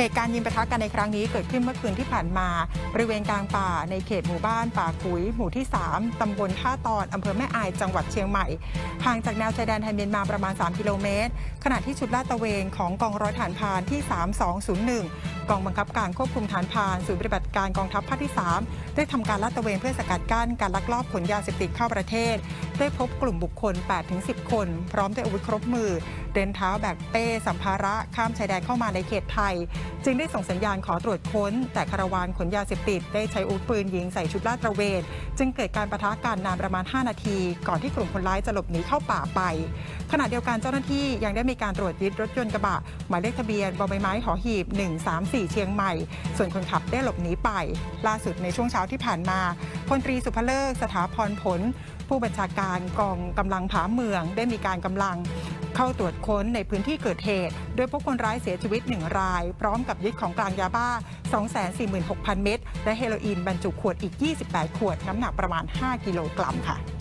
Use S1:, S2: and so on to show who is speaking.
S1: เหตุการณ์ยิงปะทะกันในครั้งนี้เกิดขึ้นเมื่อคืนที่ผ่านมาบริเวณกลางป่าในเขตหมู่บ้านป่าขุย หมู่ที่ 3 ตำบลท่าตอนอำเภอแม่อายจังหวัดเชียงใหม่ ห่างจากแนวชายแดนไทยเมียนมาประมาณ 3 กิโลเมตร ขณะที่ชุดลาดตระเวนของกองร้อยฐานพานที่ 3201 กองบังคับการควบคุมฐานพานศูนย์ปฏิบัติการกองทัพภาคที่ 3 ได้ทำการลาดตระเวนเพื่อสกัดกั้นการลักลอบขนยาเสพติดเข้าประเทศ ได้พบกลุ่มบุคคล 8-10 คน พร้อมด้วยอาวุธครบมือ เดินเท้าแบกเป้สัมภาระข้ามชายแดนเข้ามาในเขตไทย จึงได้ส่งสัญญาณขอตรวจค้น แต่คาราวานขนยาเสพติดได้ใช้อาวุธปืนยิงใส่ชุดลาดตระเวนจึงเกิดการประทะกันนานประมาณ 5 นาที ก่อนที่กลุ่มคนร้ายจะหลบหนีเข้าป่าไป ขณะเดียวกันเจ้าหน้าที่ยังได้มีการตรวจยึดรถยนต์กระบะหมายเลขทะเบียนบอใบไม้หอหีบ4 เชียงใหม่ ส่วนคนขับได้หลบหนีไป ล่าสุดในช่วงเช้าที่ผ่านมาพลตรีสุภเลิกสถาพรผล ผู้บัญชาการกองกำลังผาเมืองได้มีการกำลังเข้าตรวจค้นในพื้นที่เกิดเหตุ โดยพบคนร้ายเสียชีวิต 1 ราย พร้อมกับยึดของกลางยาบ้า 246,000 เม็ดและเฮโรอีนบรรจุขวดอีก 28 ขวด น้ำหนักประมาณ 5 กิโลกรัมค่ะ